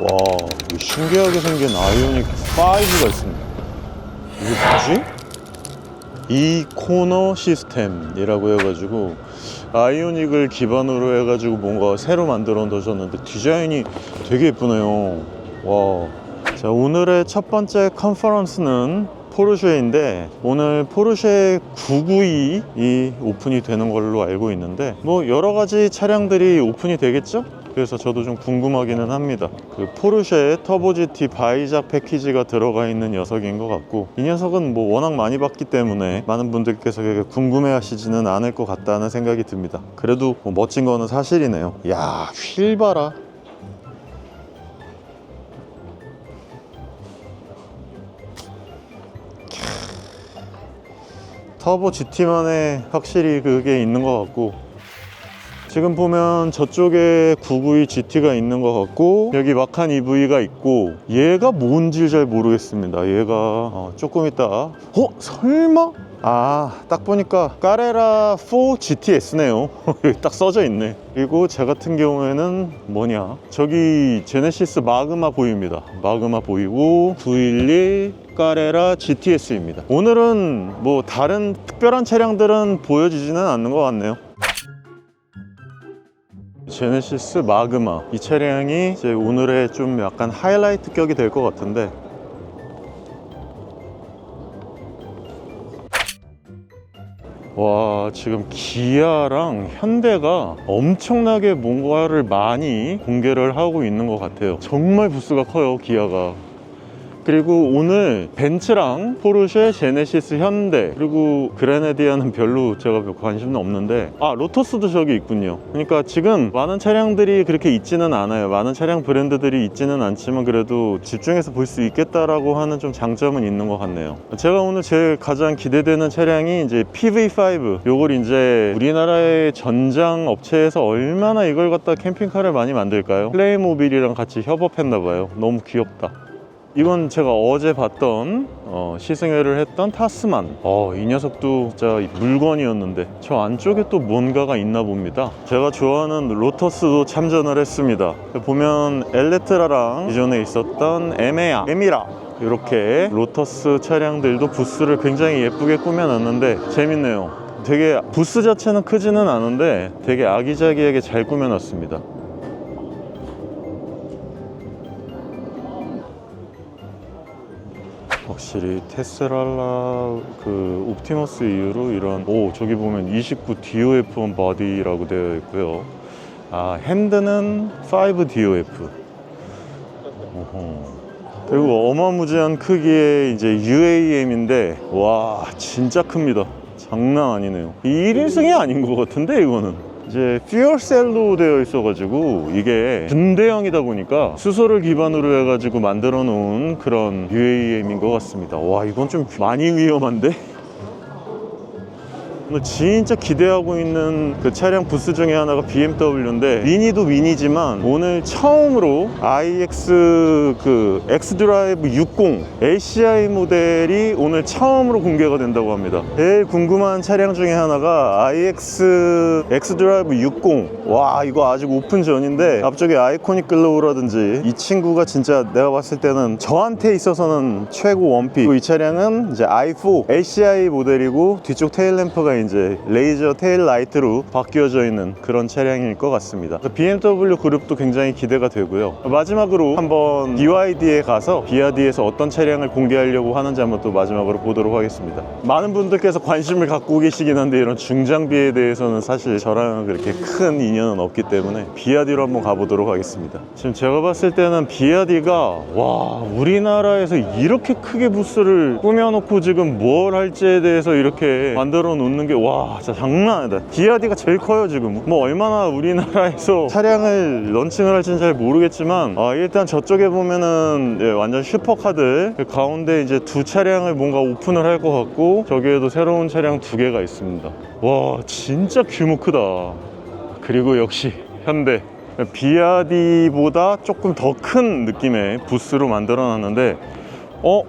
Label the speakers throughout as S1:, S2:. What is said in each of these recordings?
S1: 와, 이 신기하게 생긴 아이오닉 5가 있습니다. 이게 뭐지? 이 코너 시스템이라고 해가지고 아이오닉을 기반으로 해가지고 뭔가 새로 만들어 놓으셨는데 디자인이 되게 예쁘네요. 와. 자, 오늘의 첫 번째 컨퍼런스는 포르쉐인데 오늘 포르쉐 992이 오픈이 되는 걸로 알고 있는데 뭐 여러 가지 차량들이 오픈이 되겠죠? 그래서 저도 좀 궁금하기는 합니다. 그 포르쉐 터보 GT 바이작 패키지가 들어가 있는 녀석인 것 같고 이 녀석은 뭐 워낙 많이 봤기 때문에 많은 분들께서 그렇게 궁금해 하시지는 않을 것 같다는 생각이 듭니다. 그래도 뭐 멋진 거는 사실이네요. 야, 휠 봐라. 터보 GT만의 확실히 그게 있는 것 같고 지금 보면 저쪽에 992 GT가 있는 것 같고 여기 마칸 EV가 있고 얘가 뭔지 잘 모르겠습니다. 얘가 어, 조금 있다 어? 설마? 아 딱 보니까 까레라 4 GTS네요. 여기 딱 써져 있네. 그리고 제 같은 경우에는 뭐냐? 저기 제네시스 마그마 보입니다. 마그마 보이고 911 까레라 GTS입니다. 오늘은 뭐 다른 특별한 차량들은 보여지지는 않는 것 같네요 제네시스 마그마. 이 차량이 이제 오늘의 좀 약간 하이라이트 격이 될 것 같은데. 와 지금 기아랑 현대가 엄청나게 뭔가를 많이 공개를 하고 있는 것 같아요. 정말 부스가 커요 기아가 그리고 오늘 벤츠랑 포르쉐, 제네시스, 현대 그리고 그레네디아는 별로 제가 별 관심은 없는데 아 로터스도 저기 있군요. 그러니까 지금 많은 차량들이 그렇게 있지는 않아요. 많은 차량 브랜드들이 있지는 않지만 그래도 집중해서 볼 수 있겠다라고 하는 좀 장점은 있는 것 같네요. 제가 오늘 제일 가장 기대되는 차량이 이제 PV5 요걸 이제 우리나라의 전장 업체에서 얼마나 이걸 갖다 캠핑카를 많이 만들까요? 플레이모빌이랑 같이 협업했나 봐요. 너무 귀엽다 이건 제가 어제 봤던 어, 시승회를 했던 타스만. 어, 이 녀석도 진짜 물건이었는데 저 안쪽에 또 뭔가가 있나 봅니다. 제가 좋아하는 로터스도 참전을 했습니다. 보면 엘레트라랑 기존에 있었던 에메아 에미라 이렇게 로터스 차량들도 부스를 굉장히 예쁘게 꾸며놨는데 재밌네요. 되게 부스 자체는 크지는 않은데 되게 아기자기하게 잘 꾸며놨습니다 확실히 테스랄라 그 옵티머스 이후로 이런 오 저기 보면 29 DOF1 바디라고 되어 있고요. 아 핸드는 5 DOF. 어허. 그리고 어마무지한 크기의 이제 UAM인데 와 진짜 큽니다. 장난 아니네요. 1인승이 아닌 것 같은데 이거는. 이제 퓨얼셀로 되어 있어가지고 이게 분대형이다 보니까 수소를 기반으로 해가지고 만들어 놓은 그런 UAM인 것 같습니다. 와 이건 좀 많이 위험한데? 오늘 진짜 기대하고 있는 그 차량 부스 중에 하나가 BMW인데 미니도 미니지만 오늘 처음으로 iX 그 X드라이브 60 ACI 모델이 오늘 처음으로 공개가 된다고 합니다. 제일 궁금한 차량 중에 하나가 iX X드라이브 60. 와 이거 아직 오픈 전인데 앞쪽에 아이코닉 글로우라든지 이 친구가 진짜 내가 봤을 때는 저한테 있어서는 최고 원픽. 이 차량은 이제 i4 ACI 모델이고 뒤쪽 테일 램프가 이제 레이저 테일 라이트로 바뀌어져 있는 그런 차량일 것 같습니다. BMW 그룹도 굉장히 기대가 되고요. 마지막으로 한번 BYD에 가서 BYD에서 어떤 차량을 공개하려고 하는지 한번 또 마지막으로 보도록 하겠습니다. 많은 분들께서 관심을 갖고 계시긴 한데 이런 중장비에 대해서는 사실 저랑 그렇게 큰 인연은 없기 때문에 BYD로 한번 가보도록 하겠습니다. 지금 제가 봤을 때는 BYD가 와 우리나라에서 이렇게 크게 부스를 꾸며놓고 지금 뭘 할지에 대해서 이렇게 만들어 놓는 게와 진짜 장난 아니다. BYD가 제일 커요 지금. 뭐 얼마나 우리나라에서 차량을 런칭을 할지는 잘 모르겠지만 아, 일단 저쪽에 보면은 예, 완전 슈퍼카들 그 가운데 이제 두 차량을 뭔가 오픈을 할 것 같고 저기에도 새로운 차량 두 개가 있습니다. 와 진짜 규모 크다. 그리고 역시 현대 비아디보다 조금 더 큰 느낌의 부스로 만들어 놨는데 어?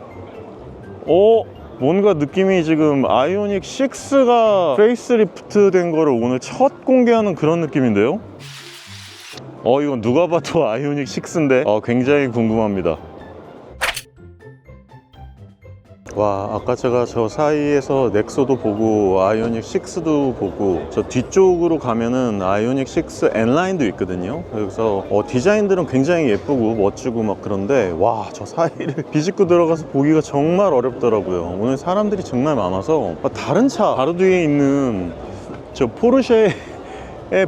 S1: 어? 뭔가 느낌이 지금 아이오닉 6가 페이스리프트 된 거를 오늘 첫 공개하는 그런 느낌인데요? 어 이건 누가 봐도 아이오닉 6인데 어 굉장히 궁금합니다 와 아까 제가 저 사이에서 넥소도 보고 아이오닉 6도 보고 저 뒤쪽으로 가면은 아이오닉 6 N라인도 있거든요. 그래서 어, 디자인들은 굉장히 예쁘고 멋지고 막 그런데 와 저 사이를 비집고 들어가서 보기가 정말 어렵더라고요. 오늘 사람들이 정말 많아서 아, 다른 차 바로 뒤에 있는 저 포르쉐 에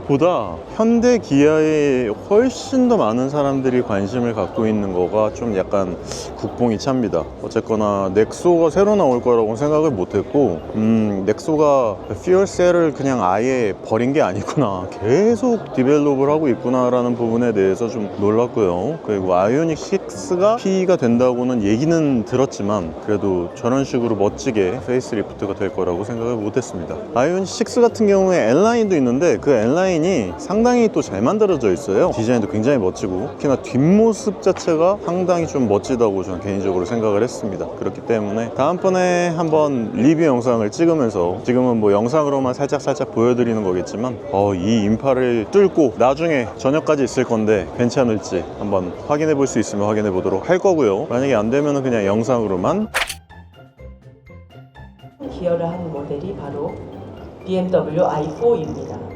S1: 보다 현대 기아에 훨씬 더 많은 사람들이 관심을 갖고 있는 거가 좀 약간 국뽕이 찹니다. 어쨌거나 넥소가 새로 나올 거라고 생각을 못했고, 음, 넥소가 퓨얼셀을 그냥 아예 버린 게 아니구나. 계속 디벨롭을 하고 있구나 라는 부분에 대해서 좀 놀랐고요. 그리고 아이오닉 6가 P가 된다고는 얘기는 들었지만, 그래도 저런 식으로 멋지게 페이스리프트가 될 거라고 생각을 못했습니다. 아이오닉 6 같은 경우에 N라인도 있는데 그 N라인이 상당히 또 잘 만들어져 있어요. 디자인도 굉장히 멋지고 특히나 뒷모습 자체가 상당히 좀 멋지다고 저는 개인적으로 생각을 했습니다. 그렇기 때문에 다음번에 한번 리뷰 영상을 찍으면서 지금은 뭐 영상으로만 살짝 살짝 보여드리는 거겠지만 어, 이 인파를 뚫고 나중에 저녁까지 있을 건데 괜찮을지 한번 확인해 볼 수 있으면 확인해 보도록 할 거고요. 만약에 안 되면 그냥 영상으로만
S2: 기여를 하는 모델이 바로 BMW i4입니다.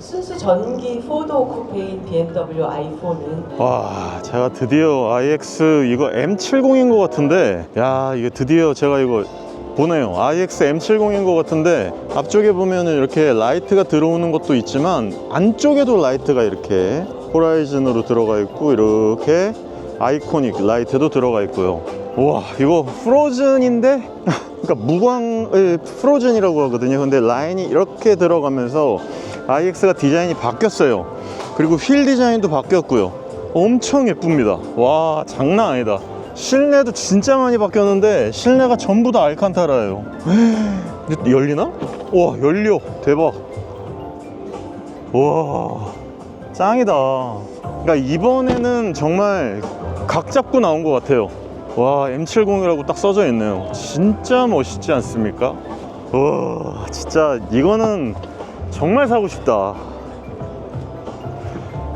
S2: 순수 전기 4도 쿠페인 BMW i4는
S1: 와 제가 드디어 iX 이거 M70인 것 같은데. 야 이게 드디어 제가 이거 보네요. iX M70인 것 같은데 앞쪽에 보면은 이렇게 라이트가 들어오는 것도 있지만 안쪽에도 라이트가 이렇게 호라이즌으로 들어가 있고 이렇게 아이코닉 라이트도 들어가 있고요. 와 이거 프로즌인데? 그러니까 무광을 프로즌이라고 하거든요. 근데 라인이 이렇게 들어가면서 iX가 디자인이 바뀌었어요. 그리고 휠 디자인도 바뀌었고요. 엄청 예쁩니다. 와 장난 아니다. 실내도 진짜 많이 바뀌었는데 실내가 전부 다 알칸타라예요. 열리나? 와 열려. 대박. 와 짱이다. 그러니까 이번에는 정말 각 잡고 나온 것 같아요. 와 M70이라고 딱 써져 있네요. 진짜 멋있지 않습니까? 와 진짜 이거는 정말 사고 싶다.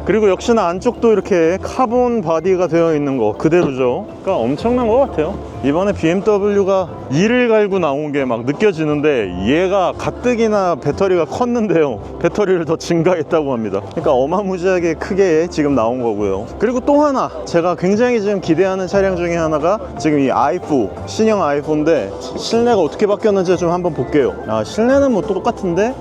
S1: 그리고 역시나 안쪽도 이렇게 카본 바디가 되어 있는 거 그대로죠. 그러니까 엄청난 것 같아요. 이번에 BMW가 이를 갈고 나온 게 막 느껴지는데 얘가 가뜩이나 배터리가 컸는데요. 배터리를 더 증가했다고 합니다. 그러니까 어마무지하게 크게 지금 나온 거고요. 그리고 또 하나 제가 굉장히 지금 기대하는 차량 중에 하나가 지금 이 i4 신형 i4인데 실내가 어떻게 바뀌었는지 좀 한번 볼게요. 아 실내는 뭐 똑같은데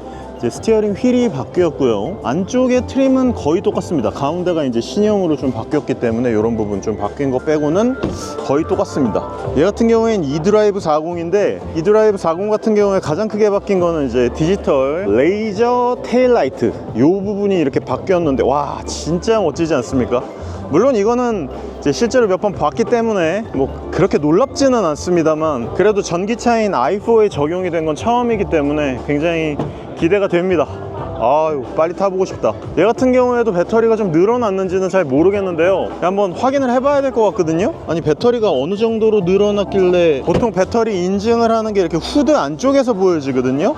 S1: 스티어링 휠이 바뀌었고요. 안쪽에 트림은 거의 똑같습니다. 가운데가 이제 신형으로 좀 바뀌었기 때문에 이런 부분 좀 바뀐 거 빼고는 거의 똑같습니다. 얘 같은 경우엔 이드라이브 40인데 이드라이브 40 같은 경우에 가장 크게 바뀐 거는 이제 디지털 레이저 테일라이트 이 부분이 이렇게 바뀌었는데 와 진짜 멋지지 않습니까? 물론 이거는 실제로 몇 번 봤기 때문에 뭐 그렇게 놀랍지는 않습니다만 그래도 전기차인 i4에 적용이 된 건 처음이기 때문에 굉장히 기대가 됩니다. 아유 빨리 타보고 싶다. 얘 같은 경우에도 배터리가 좀 늘어났는지는 잘 모르겠는데요. 한번 확인을 해봐야 될 것 같거든요. 아니 배터리가 어느 정도로 늘어났길래 보통 배터리 인증을 하는 게 이렇게 후드 안쪽에서 보여지거든요.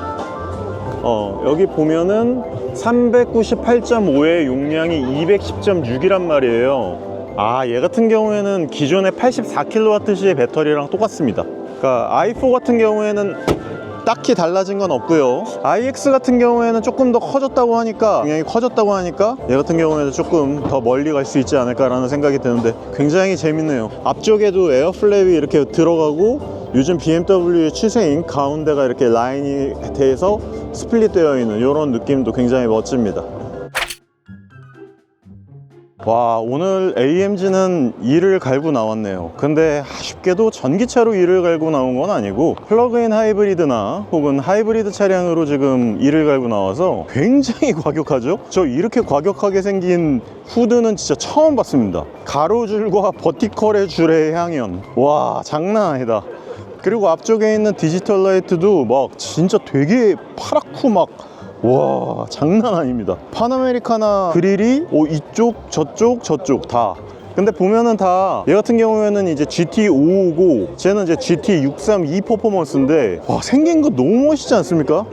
S1: 어, 여기 보면은 398.5의 용량이 210.6이란 말이에요. 아, 얘 같은 경우에는 기존의 84kWh의 배터리랑 똑같습니다. 그러니까 i4 같은 경우에는 딱히 달라진 건 없고요. iX 같은 경우에는 조금 더 커졌다고 하니까 용량이 커졌다고 하니까 얘 같은 경우에는 조금 더 멀리 갈 수 있지 않을까라는 생각이 드는데 굉장히 재밌네요. 앞쪽에도 에어플랩이 이렇게 들어가고 요즘 BMW의 추세인 가운데가 이렇게 라인이 돼서 스플릿 되어 있는 이런 느낌도 굉장히 멋집니다. 와 오늘 AMG는 이를 갈고 나왔네요. 근데 아쉽게도 전기차로 이를 갈고 나온 건 아니고 플러그인 하이브리드나 혹은 하이브리드 차량으로 지금 이를 갈고 나와서 굉장히 과격하죠? 저 이렇게 과격하게 생긴 후드는 진짜 처음 봤습니다. 가로줄과 버티컬의 줄의 향연. 와 장난 아니다. 그리고 앞쪽에 있는 디지털 라이트도 막 진짜 되게 파랗고 막 와 장난 아닙니다 파나메리카나 그릴이 오, 이쪽 저쪽 저쪽 다 근데 보면은 다 얘 같은 경우에는 이제 GT550 쟤는 이제 GT632 퍼포먼스인데 와 생긴 거 너무 멋있지 않습니까?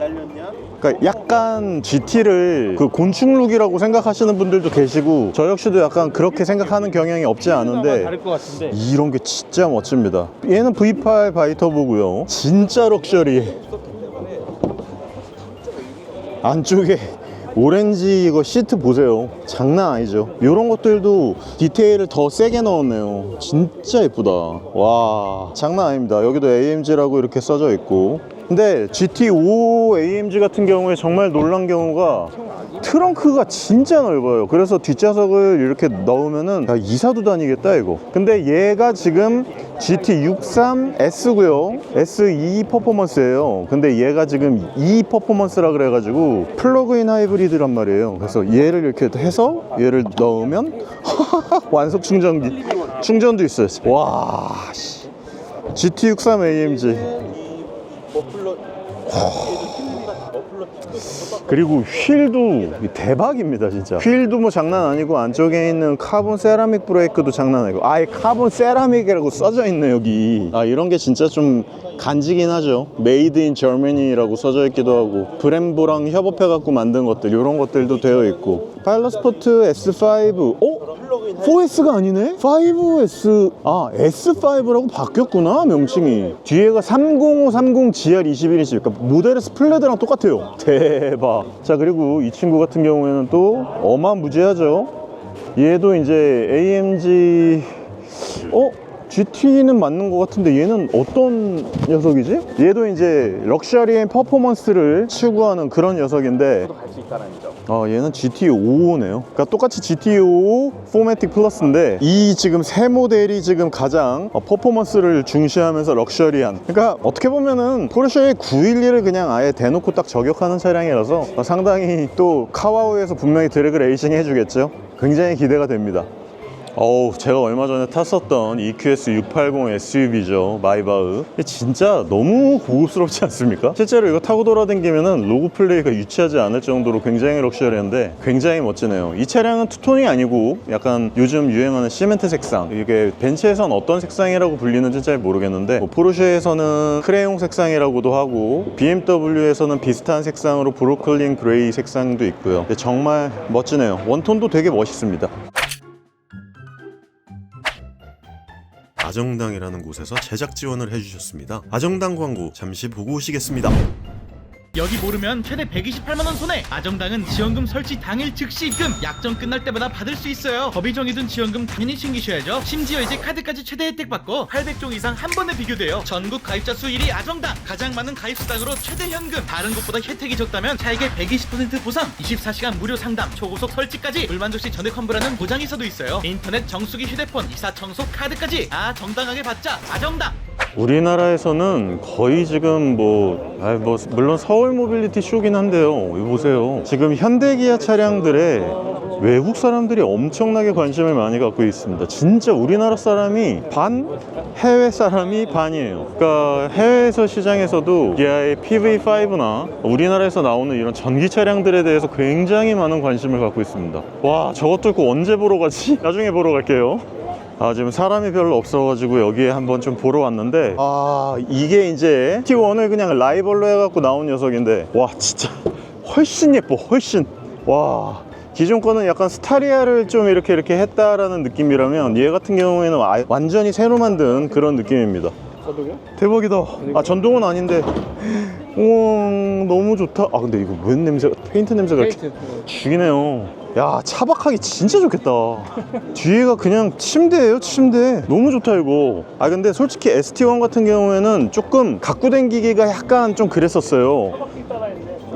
S1: 그러니까 약간 GT를 그 곤충룩이라고 생각하시는 분들도 계시고 저 역시도 약간 그렇게 생각하는 경향이 없지 않은데 이런 게 진짜 멋집니다. 얘는 V8 바이터보고요. 진짜 럭셔리. 안쪽에 오렌지 이거 시트 보세요. 장난 아니죠. 이런 것들도 디테일을 더 세게 넣었네요. 진짜 예쁘다. 와, 장난 아닙니다. 여기도 AMG라고 이렇게 써져 있고. 근데 GT5 AMG 같은 경우에 정말 놀란 경우가 트렁크가 진짜 넓어요. 그래서 뒷좌석을 이렇게 넣으면은 야, 이사도 다니겠다 이거. 근데 얘가 지금 GT63S고요. SE 퍼포먼스예요. 근데 얘가 지금 E 퍼포먼스라 그래가지고 플러그인 하이브리드란 말이에요. 그래서 얘를 이렇게 해서 얘를 넣으면 완속 충전기 충전도 있어요. 와, 씨. GT63 AMG. 그리고 휠도 대박입니다 진짜. 휠도 뭐 장난 아니고 안쪽에 있는 카본 세라믹 브레이크도 장난 아니고 아예 카본 세라믹이라고 써져 있네 여기. 아 이런 게 진짜 좀 간지긴 하죠. 메이드 인 저머니라고 써져 있기도 하고 브렘보랑 협업해 갖고 만든 것들 이런 것들도 되어 있고 파일럿 스포트 S5 어? 4S가 아니네? 5S 아 S5라고 바뀌었구나 명칭이. 뒤에가 305, 30 GR21이지 그러니까 모델의 스플레드랑 똑같아요. 대박. 자 그리고 이 친구 같은 경우에는 또 어마무지하죠. 얘도 이제 AMG 어? GT는 맞는 것 같은데 얘는 어떤 녀석이지? 얘도 이제 럭셔리한 퍼포먼스를 추구하는 그런 녀석인데
S3: 갈 수 있다는 점
S1: 아 얘는 GT55네요. 그러니까 똑같이 GT55 포매틱 플러스인데 이 지금 새 모델이 지금 가장 어, 퍼포먼스를 중시하면서 럭셔리한. 그러니까 어떻게 보면은 포르쉐의 911을 그냥 아예 대놓고 딱 저격하는 차량이라서 어, 상당히 또 카와우에서 분명히 드래그 레이싱 해주겠죠? 굉장히 기대가 됩니다 어우 제가 얼마 전에 탔었던 EQS 680 SUV죠 마이바흐. 진짜 너무 고급스럽지 않습니까? 실제로 이거 타고 돌아다니면은 로고 플레이가 유치하지 않을 정도로 굉장히 럭셔리한데 굉장히 멋지네요. 이 차량은 투톤이 아니고 약간 요즘 유행하는 시멘트 색상. 이게 벤츠에선 어떤 색상이라고 불리는지 잘 모르겠는데 뭐 포르쉐에서는 크레용 색상이라고도 하고 BMW에서는 비슷한 색상으로 브로클린 그레이 색상도 있고요. 정말 멋지네요. 원톤도 되게 멋있습니다
S4: 아정당이라는 곳에서 제작 지원을 해주셨습니다. 아정당 광고 잠시 보고 오시겠습니다.
S5: 여기 모르면 최대 128만 원 손해. 아정당은 지원금 설치 당일 즉시 입금. 약정 끝날 때마다 받을 수 있어요. 법이 정해둔 지원금 당연히 챙기셔야죠. 심지어 이제 카드까지 최대 혜택 받고 800종 이상 한 번에 비교돼요. 전국 가입자 수 1위 아정당. 가장 많은 가입 수당으로 최대 현금. 다른 곳보다 혜택이 적다면 차액의 120% 보상. 24시간 무료 상담. 초고속 설치까지. 불만족 시 전액 환불하는 보장이서도 있어요. 인터넷 정수기 휴대폰 이사 청소 카드까지. 아 정당하게 받자. 아정당.
S1: 우리나라에서는 거의 지금 뭐, 아, 뭐 물론 서울 모빌리티 쇼긴 한데요. 이거 보세요. 지금 현대기아 차량들에 외국 사람들이 엄청나게 관심을 많이 갖고 있습니다. 진짜 우리나라 사람이 반, 해외 사람이 반이에요. 그러니까 해외에서 시장에서도 기아의 PV5나 우리나라에서 나오는 이런 전기 차량들에 대해서 굉장히 많은 관심을 갖고 있습니다. 와, 저것 뚫고 언제 보러 가지? 나중에 보러 갈게요. 아 지금 사람이 별로 없어가지고 여기에 한번 좀 보러 왔는데 아 이게 이제 T1을 그냥 라이벌로 해갖고 나온 녀석인데 와 진짜 훨씬 예뻐 훨씬. 와 기존 거는 약간 스타리아를 좀 이렇게 이렇게 했다라는 느낌이라면 얘 같은 경우에는 아예 완전히 새로 만든 그런 느낌입니다.
S3: 저도요?
S1: 대박이다. 아 전동은 아닌데. 우와 너무 좋다. 아 근데 이거 웬 냄새가 페인트 냄새가 이렇게
S3: 페이트.
S1: 죽이네요. 야, 차박하기 진짜 좋겠다. 뒤에가 그냥 침대예요, 침대. 너무 좋다, 이거. 아, 근데 솔직히 ST1 같은 경우에는 조금 갖고 댕기기가 약간 좀 그랬었어요.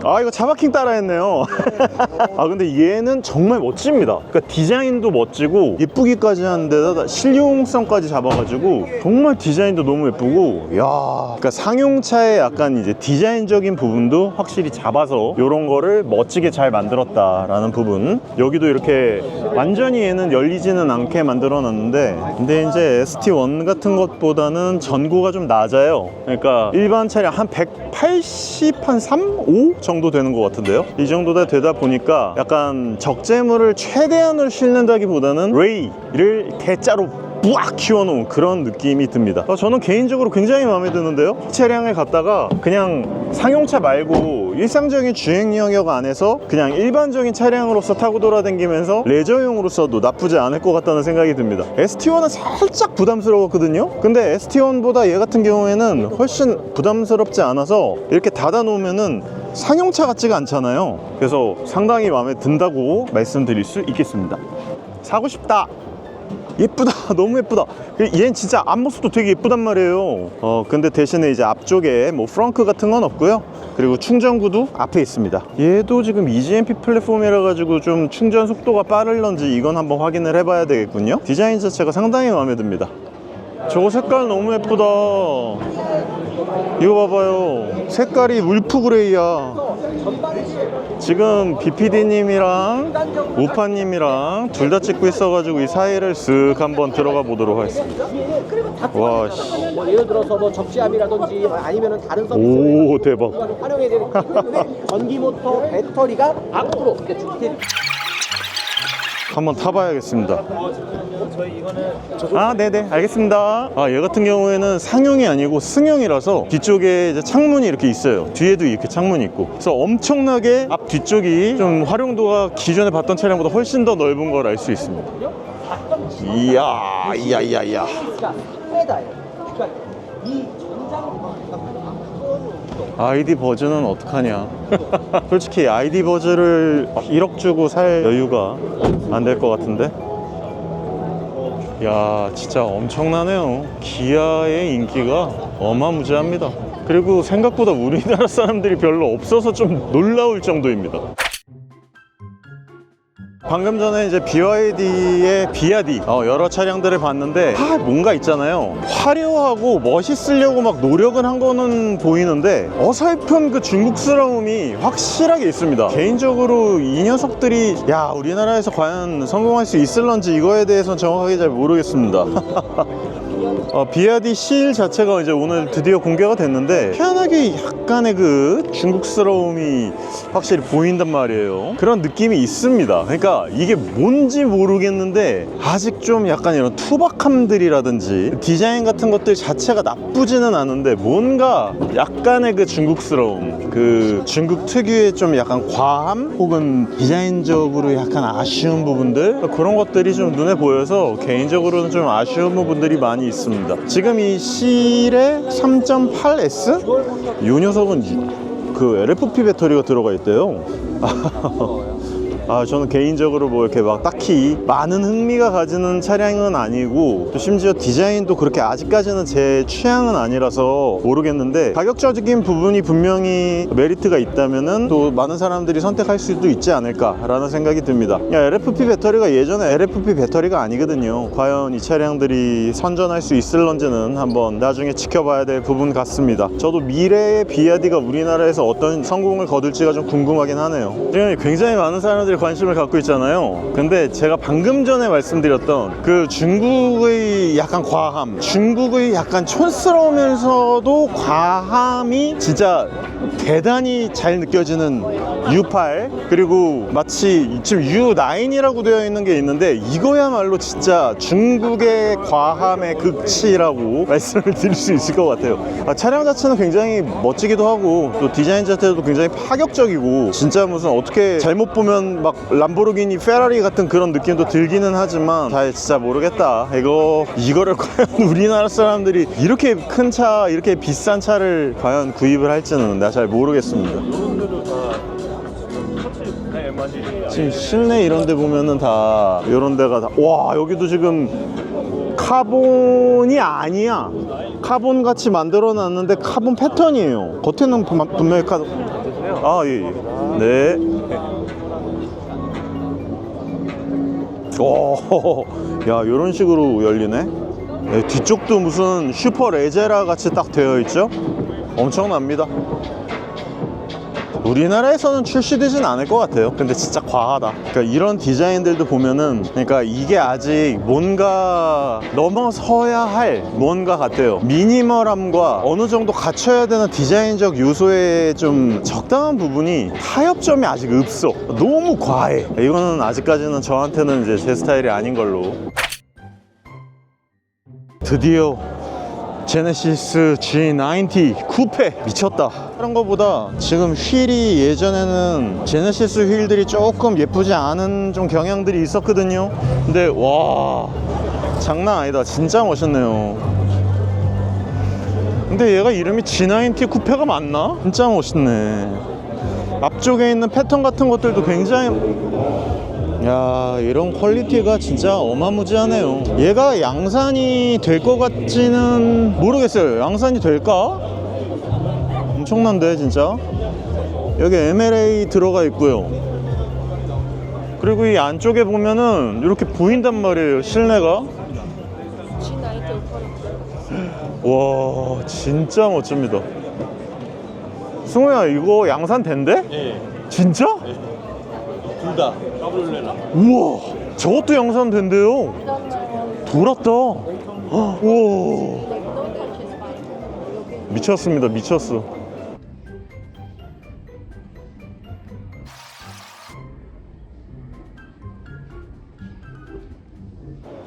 S1: 아, 이거 차바킹 따라 했네요. 아, 근데 얘는 정말 멋집니다. 그러니까 디자인도 멋지고 예쁘기까지 하는 데다 실용성까지 잡아가지고 정말 디자인도 너무 예쁘고 야, 그러니까 상용차의 약간 이제 디자인적인 부분도 확실히 잡아서 이런 거를 멋지게 잘 만들었다라는 부분. 여기도 이렇게 완전히 얘는 열리지는 않게 만들어 놨는데 근데 이제 ST1 같은 것보다는 전고가 좀 낮아요. 그러니까 일반 차량 한 180, 한 3, 5 정도 되는 것 같은데요. 이 정도 다 되다 보니까 약간 적재물을 최대한으로 실는다기보다는 레이를 대자로 꽉 키워놓은 그런 느낌이 듭니다. 어, 저는 개인적으로 굉장히 마음에 드는데요. 이 차량을 갖다가 그냥 상용차 말고 일상적인 주행 영역 안에서 그냥 일반적인 차량으로서 타고 돌아다니면서 레저용으로 써도 나쁘지 않을 것 같다는 생각이 듭니다. ST1은 살짝 부담스러웠거든요. 근데 ST1보다 얘 같은 경우에는 훨씬 부담스럽지 않아서 이렇게 닫아 놓으면은 상용차 같지가 않잖아요. 그래서 상당히 마음에 든다고 말씀드릴 수 있겠습니다. 사고 싶다. 예쁘다. 너무 예쁘다. 그 얘는 진짜 앞모습도 되게 예쁘단 말이에요. 어 근데 대신에 이제 앞쪽에 뭐 프렁크 같은 건 없고요. 그리고 충전구도 앞에 있습니다. 얘도 지금 EGMP 플랫폼이라 가지고 좀 충전 속도가 빠를런지 이건 한번 확인을 해봐야 되겠군요. 디자인 자체가 상당히 마음에 듭니다 저거 색깔 너무 예쁘다. 이거 봐봐요. 색깔이 울프 그레이야. 지금 BPD님이랑 우파님이랑 둘 다 찍고 있어가지고 이 사이를 쓱 한번 들어가 보도록 하겠습니다. 와 씨.
S6: 뭐 예를 들어서 뭐 접시함이라든지 뭐 아니면은 다른 서비스
S1: 오 대박.
S6: 활용해야 되기 때문에 전기 모터 배터리가 앞으로 이렇게 줄게
S1: 한번 타봐야겠습니다. 아, 네네, 알겠습니다. 아, 얘 같은 경우에는 상용이 아니고 승용이라서 뒤쪽에 이제 창문이 이렇게 있어요. 뒤에도 이렇게 창문이 있고. 그래서 엄청나게 앞 뒤쪽이 좀 활용도가 기존에 봤던 차량보다 훨씬 더 넓은 걸 알 수 있습니다. 이야, 이야, 이야, 이야.
S6: 페다예요. 그러니까 이 전장
S1: 아이디 버즈는 어떡하냐. 솔직히 아이디 버즈를 1억 주고 살 여유가 안 될 것 같은데. 야, 진짜 엄청나네요. 기아의 인기가 어마무지합니다. 그리고 생각보다 우리나라 사람들이 별로 없어서 좀 놀라울 정도입니다. 방금 전에 이제 BYD의 비아디 어, 여러 차량들을 봤는데 다 뭔가 있잖아요. 화려하고 멋있으려고 막 노력은 한 거는 보이는데 어설픈 그 중국스러움이 확실하게 있습니다. 개인적으로 이 녀석들이 야 우리나라에서 과연 성공할 수 있을런지 이거에 대해서는 정확하게 잘 모르겠습니다. 어, 비아디 실 자체가 이제 오늘 드디어 공개가 됐는데 희한하게 약 간의 그 중국스러움이 확실히 보인단 말이에요. 그런 느낌이 있습니다. 그러니까 이게 뭔지 모르겠는데 아직 좀 약간 이런 투박함들이라든지 디자인 같은 것들 자체가 나쁘지는 않은데 뭔가 약간의 그 중국스러움 그 중국 특유의 좀 약간 과함 혹은 디자인적으로 약간 아쉬운 부분들? 그런 것들이 좀 눈에 보여서 개인적으로는 좀 아쉬운 부분들이 많이 있습니다. 지금 이 실의 3.8S 이 녀석 은 이- 그 LFP 배터리가 들어가 있대요. 아, 저는 개인적으로 뭐 이렇게 막 딱히 많은 흥미가 가지는 차량은 아니고 또 심지어 디자인도 그렇게 아직까지는 제 취향은 아니라서 모르겠는데 가격적인 부분이 분명히 메리트가 있다면은 또 많은 사람들이 선택할 수도 있지 않을까라는 생각이 듭니다. 야, LFP 배터리가 예전에 LFP 배터리가 아니거든요. 과연 이 차량들이 선전할 수 있을런지는 한번 나중에 지켜봐야 될 부분 같습니다. 저도 미래의 비아디가 우리나라에서 어떤 성공을 거둘지가 좀 궁금하긴 하네요. 지금 굉장히 많은 사람들이 관심을 갖고 있잖아요. 근데 제가 방금 전에 말씀드렸던 그 중국의 약간 과함, 중국의 약간 촌스러우면서도 과함이 진짜 대단히 잘 느껴지는 U8 그리고 마치 지금 U9이라고 되어 있는 게 있는데 이거야말로 진짜 중국의 과함의 극치라고 말씀을 드릴 수 있을 것 같아요 아, 차량 자체는 굉장히 멋지기도 하고 또 디자인 자체도 굉장히 파격적이고 진짜 무슨 어떻게 잘못 보면 막 람보르기니 페라리 같은 그런 느낌도 들기는 하지만 잘 진짜 모르겠다. 이거 이거를 과연 우리나라 사람들이 이렇게 큰 차 이렇게 비싼 차를 과연 구입을 할지는 내가 잘 모르겠습니다. 지금 실내 이런 데 보면은 다 이런 데가 다 와 여기도 지금 카본이 아니야. 카본 같이 만들어 놨는데 카본 패턴이에요. 겉에는 분- 분명히 카 아예 예. 네 오, 야, 이런 식으로 열리네. 네, 뒤쪽도 무슨 슈퍼 레제라 같이 딱 되어 있죠? 엄청납니다. 우리나라에서는 출시되진 않을 것 같아요. 근데 진짜 과하다. 그러니까 이런 디자인들도 보면은, 그러니까 이게 아직 뭔가 넘어서야 할 뭔가 같아요. 미니멀함과 어느 정도 갖춰야 되는 디자인적 요소의 좀 적당한 부분이 타협점이 아직 없어. 너무 과해. 이거는 아직까지는 저한테는 이제 제 스타일이 아닌 걸로. 드디어 제네시스 G90 쿠페. 미쳤다. 다른 거보다 지금 휠이 예전에는 제네시스 휠들이 조금 예쁘지 않은 좀 경향들이 있었거든요. 근데 와 장난 아니다. 진짜 멋있네요. 근데 얘가 이름이 G90 쿠페가 맞나? 진짜 멋있네. 앞쪽에 있는 패턴 같은 것들도 굉장히 야 이런 퀄리티가 진짜 어마무지하네요 얘가 양산이 될 것 같지는 모르겠어요 양산이 될까? 엄청난데 진짜 여기 MLA 들어가 있고요 그리고 이 안쪽에 보면은 이렇게 보인단 말이에요 실내가 와 진짜 멋집니다 승우야 이거 양산 된대?
S3: 예.
S1: 진짜?
S3: 둘 다.
S1: 우와 저것도 양산 된대요. 돌았다. 헉, 우와. 미쳤습니다 미쳤어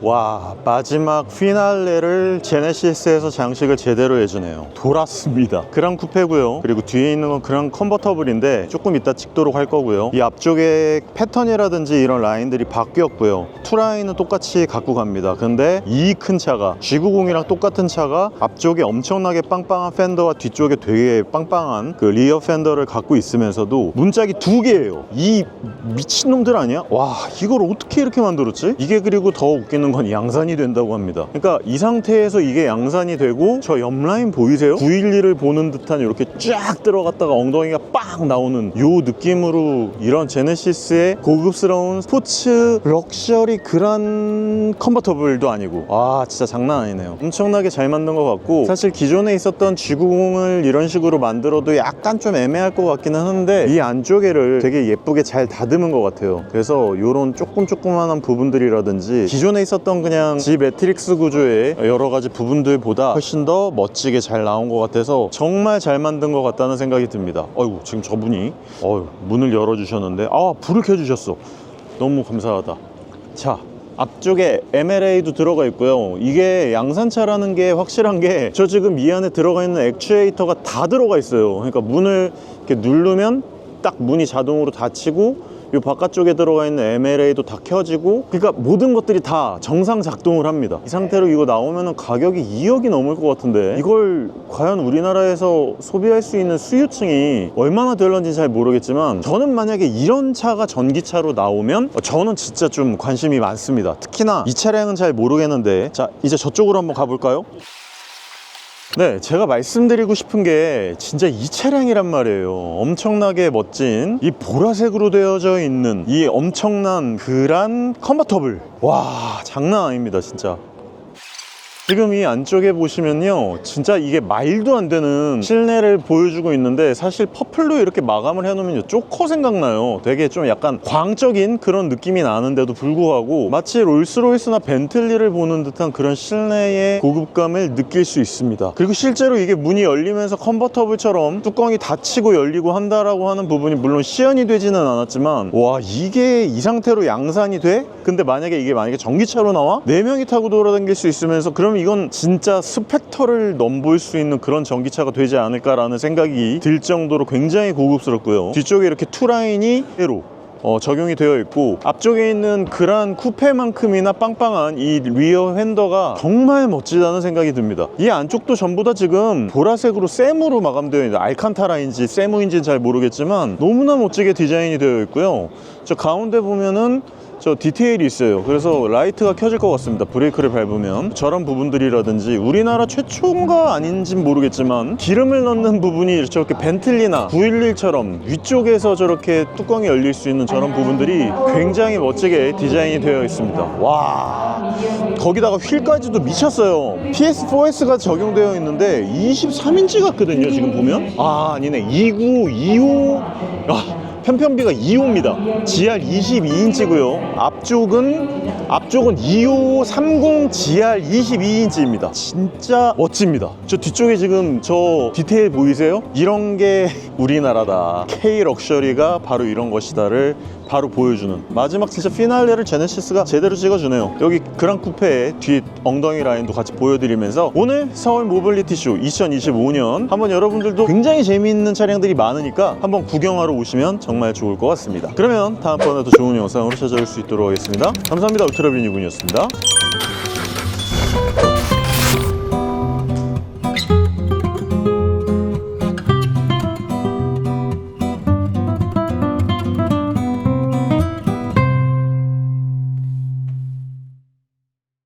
S1: 와 마지막 피날레를 제네시스에서 장식을 제대로 해주네요. 돌았습니다. 그랑 쿠페고요. 그리고 뒤에 있는 건 그랑 컨버터블인데 조금 이따 찍도록 할 거고요. 이 앞쪽에 패턴이라든지 이런 라인들이 바뀌었고요. 투라인은 똑같이 갖고 갑니다. 근데 이 큰 차가 G90이랑 똑같은 차가 앞쪽에 엄청나게 빵빵한 팬더와 뒤쪽에 되게 빵빵한 그 리어 팬더를 갖고 있으면서도 문짝이 두 개예요. 이 미친놈들 아니야? 와 이걸 어떻게 이렇게 만들었지? 이게 그리고 더 웃기는 건 양산이 된다고 합니다. 그러니까 이 상태에서 이게 양산이 되고 저 옆 라인 보이세요? 911을 보는 듯한 이렇게 쫙 들어갔다가 엉덩이가 빡 나오는 요 느낌으로 이런 제네시스의 고급스러운 스포츠 럭셔리 그란 컨버터블도 아니고. 아 진짜 장난 아니네요. 엄청나게 잘 만든 것 같고 사실 기존에 있었던 G90을 이런 식으로 만들어도 약간 좀 애매할 것 같기는 한데 이 안쪽에를 되게 예쁘게 잘 다듬은 것 같아요. 그래서 요런 조금 조그만한 부분들이라든지 기존에 있었던 그냥 G 매트릭스 구조의 여러 가지 부분들보다 훨씬 더 멋지게 잘 나온 것 같아서 정말 잘 만든 것 같다는 생각이 듭니다. 어이구 지금 저분이 어휴 문을 열어주셨는데 아 불을 켜주셨어. 너무 감사하다. 자 앞쪽에 MLA도 들어가 있고요. 이게 양산차라는 게 확실한 게 저 지금 이 안에 들어가 있는 액추에이터가 다 들어가 있어요. 그러니까 문을 이렇게 누르면 딱 문이 자동으로 닫히고 이 바깥쪽에 들어가 있는 MLA도 다 켜지고 그러니까 모든 것들이 다 정상 작동을 합니다 이 상태로 이거 나오면 가격이 2억이 넘을 것 같은데 이걸 과연 우리나라에서 소비할 수 있는 수요층이 얼마나 될런지 잘 모르겠지만 저는 만약에 이런 차가 전기차로 나오면 저는 진짜 좀 관심이 많습니다 특히나 이 차량은 잘 모르겠는데 자 이제 저쪽으로 한번 가볼까요? 네, 제가 말씀드리고 싶은 게 진짜 이 차량이란 말이에요. 엄청나게 멋진 이 보라색으로 되어져 있는 이 엄청난 그란 컨버터블. 와, 장난 아닙니다, 진짜. 지금 이 안쪽에 보시면요 진짜 이게 말도 안 되는 실내를 보여주고 있는데 사실 퍼플로 이렇게 마감을 해놓으면 쪼커 생각나요 되게 좀 약간 광적인 그런 느낌이 나는데도 불구하고 마치 롤스로이스나 벤틀리를 보는 듯한 그런 실내의 고급감을 느낄 수 있습니다 그리고 실제로 이게 문이 열리면서 컨버터블처럼 뚜껑이 닫히고 열리고 한다라고 하는 부분이 물론 시연이 되지는 않았지만 와 이게 이 상태로 양산이 돼? 근데 만약에 이게 만약에 전기차로 나와? 4명이 타고 돌아다닐 수 있으면서 그럼 이건 진짜 스펙터를 넘볼 수 있는 그런 전기차가 되지 않을까라는 생각이 들 정도로 굉장히 고급스럽고요. 뒤쪽에 이렇게 투라인이 대로 어, 적용이 되어 있고 앞쪽에 있는 그란 쿠페만큼이나 빵빵한 이 리어 핸더가 정말 멋지다는 생각이 듭니다 이 안쪽도 전부 다 지금 보라색으로 세무로 마감되어 있는 알칸타라인지 세무인지는 잘 모르겠지만 너무나 멋지게 디자인이 되어 있고요 저 가운데 보면은 저 디테일이 있어요. 그래서 라이트가 켜질 것 같습니다. 브레이크를 밟으면. 저런 부분들이라든지 우리나라 최초인가 아닌진 모르겠지만 기름을 넣는 부분이 저렇게 벤틀리나 911처럼 위쪽에서 저렇게 뚜껑이 열릴 수 있는 저런 부분들이 굉장히 멋지게 디자인이 되어 있습니다. 와. 거기다가 휠까지도 미쳤어요. PS4S가 적용되어 있는데 23인치 같거든요 지금 보면. 아 아니네. 29, 25 아, 편편비가 2호입니다. GR 22인치고요. 앞쪽은 앞쪽은 2530 GR 22인치입니다. 진짜 멋집니다. 저 뒤쪽에 지금 저 디테일 보이세요? 이런 게 우리나라다. K 럭셔리가 바로 이런 것이다를 바로 보여주는 마지막 진짜 피날레를 제네시스가 제대로 찍어주네요. 여기 그랑 쿠페의 뒷 엉덩이 라인도 같이 보여드리면서 오늘 서울 모빌리티 쇼 2025년 한번 여러분들도 굉장히 재미있는 차량들이 많으니까 한번 구경하러 오시면 정말 좋을 것 같습니다. 그러면 다음번에도 좋은 영상으로 찾아올 수 있도록 하겠습니다. 감사합니다. 울트라비니군이었습니다